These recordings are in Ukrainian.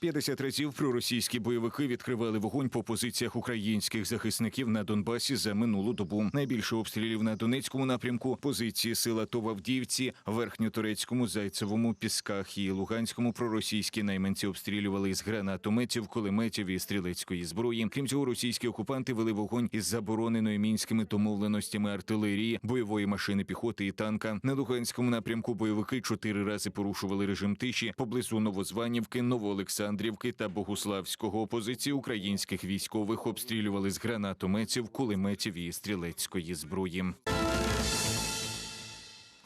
50 разів проросійські бойовики відкривали вогонь по позиціях українських захисників на Донбасі за минулу добу. Найбільше обстрілів на Донецькому напрямку, позиції сил АТО в Авдіївці, Верхньотурецькому, Зайцевому, Пісках і Луганському проросійські найманці обстрілювали із гранатометів, кулеметів і стрілецької зброї. Крім цього, російські окупанти вели вогонь із забороненої мінськими домовленостями артилерії, бойової машини піхоти і танка. На Луганському напрямку бойовики чотири рази порушували режим тиші поблизу Новозванівки, Новоолександрівки та Богуславського. опозиції українських військових обстрілювали з гранатометів, кулеметів і стрілецької зброї.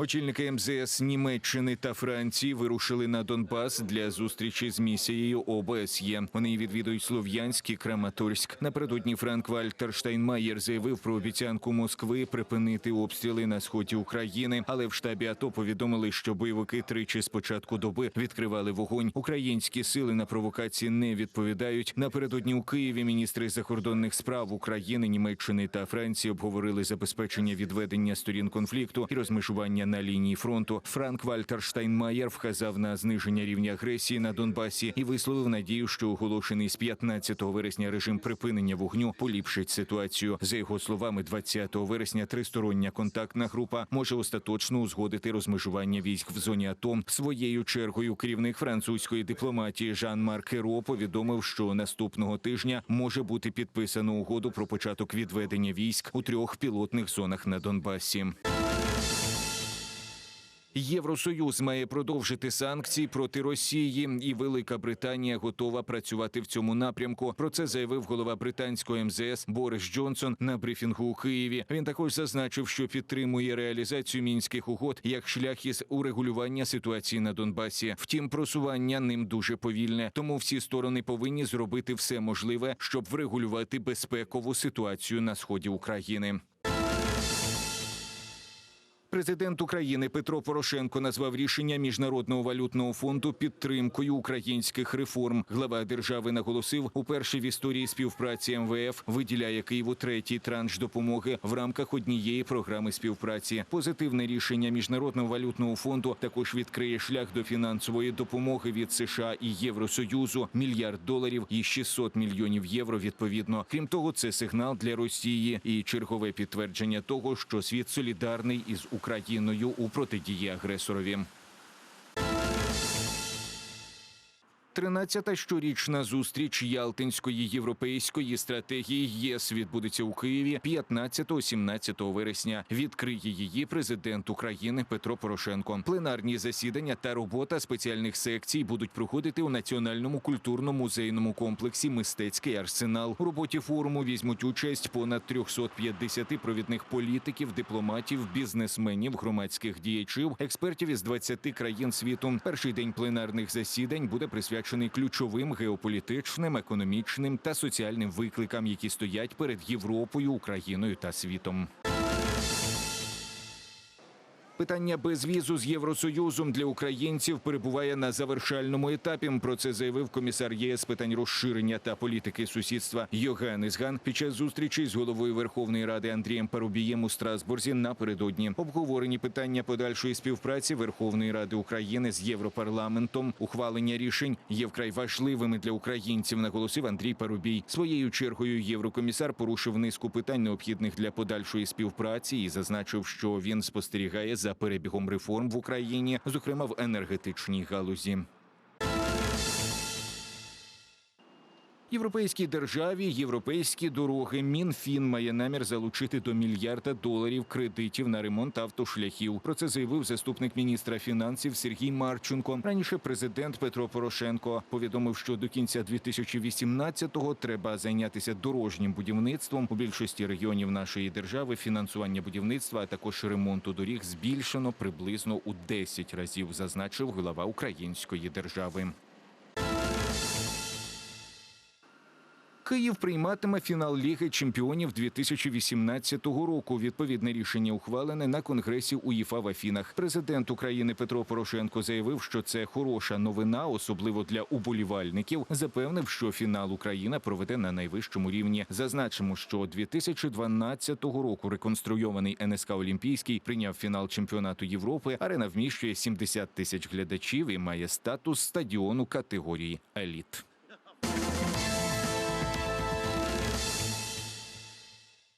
Очільники МЗС Німеччини та Франції вирушили на Донбас для зустрічі з місією ОБСЄ. Вони відвідують Слов'янськ і Краматорськ. Напередодні Франк Вальтер Штайнмаєр заявив про обіцянку Москви припинити обстріли на сході України. Але в штабі АТО повідомили, що бойовики тричі з початку доби відкривали вогонь. Українські сили на провокації не відповідають. Напередодні у Києві міністри закордонних справ України, Німеччини та Франції обговорили забезпечення відведення сторін конфлікту і розмежування на лінії фронту. Франк Вальтер Штайнмаєр вказав на зниження рівня агресії на Донбасі і висловив надію, що оголошений з 15 вересня режим припинення вогню поліпшить ситуацію. За його словами, 20 вересня тристороння контактна група може остаточно узгодити розмежування військ в зоні АТО. Своєю чергою керівник французької дипломатії Жан-Марк Керо повідомив, що наступного тижня може бути підписано угоду про початок відведення військ у трьох пілотних зонах на Донбасі. Євросоюз має продовжити санкції проти Росії, і Велика Британія готова працювати в цьому напрямку. Про це заявив голова британського МЗС Борис Джонсон на брифінгу у Києві. Він також зазначив, що підтримує реалізацію мінських угод як шлях із урегулювання ситуації на Донбасі. Втім, просування ним дуже повільне. Тому всі сторони повинні зробити все можливе, щоб врегулювати безпекову ситуацію на сході України. Президент України Петро Порошенко назвав рішення міжнародного валютного фонду підтримкою українських реформ. Глава держави наголосив, уперше в історії співпраці МВФ виділяє Києву третій транш допомоги в рамках однієї програми співпраці. Позитивне рішення міжнародного валютного фонду також відкриє шлях до фінансової допомоги від США і Євросоюзу мільярд доларів і 600 мільйонів євро. Відповідно, крім того, це сигнал для Росії і чергове підтвердження того, що світ солідарний із Україною у протидії агресорові. 13-та щорічна зустріч Ялтинської європейської стратегії ЄС відбудеться у Києві 15-17 вересня. Відкриє її президент України Петро Порошенко. Пленарні засідання та робота спеціальних секцій будуть проходити у національному культурно-музейному комплексі Мистецький арсенал. У роботі форуму візьмуть участь понад 350 провідних політиків, дипломатів, бізнесменів, громадських діячів, експертів із 20 країн світу. Перший день пленарних засідань буде присвячений ключовим геополітичним, економічним та соціальним викликам, які стоять перед Європою, Україною та світом. Питання безвізу з Євросоюзом для українців перебуває на завершальному етапі. Про це заявив комісар ЄС питань розширення та політики сусідства Йоганнес Ган під час зустрічі з головою Верховної Ради Андрієм Парубієм у Страсбурзі напередодні. Обговорені питання подальшої співпраці Верховної Ради України з Європарламентом. Ухвалення рішень є вкрай важливими для українців. Наголосив Андрій Парубій. Своєю чергою єврокомісар порушив низку питань, необхідних для подальшої співпраці, і зазначив, що він спостерігає перебігом реформ в Україні, зокрема в енергетичній галузі. Європейській державі європейські дороги Мінфін має намір залучити до мільярда доларів кредитів на ремонт автошляхів. Про це заявив заступник міністра фінансів Сергій Марченко. Раніше президент Петро Порошенко повідомив, що до кінця 2018-го треба зайнятися дорожнім будівництвом у більшості регіонів нашої держави. Фінансування будівництва, а також ремонту доріг збільшено приблизно у 10 разів, зазначив глава української держави. Київ прийматиме фінал Ліги чемпіонів 2018 року. Відповідне рішення ухвалене на конгресі УЄФА в Афінах. Президент України Петро Порошенко заявив, що це хороша новина, особливо для уболівальників. Запевнив, що фінал Україна проведе на найвищому рівні. Зазначимо, що 2012 року реконструйований НСК Олімпійський прийняв фінал чемпіонату Європи. Арена вміщує 70 тисяч глядачів і має статус стадіону категорії еліт.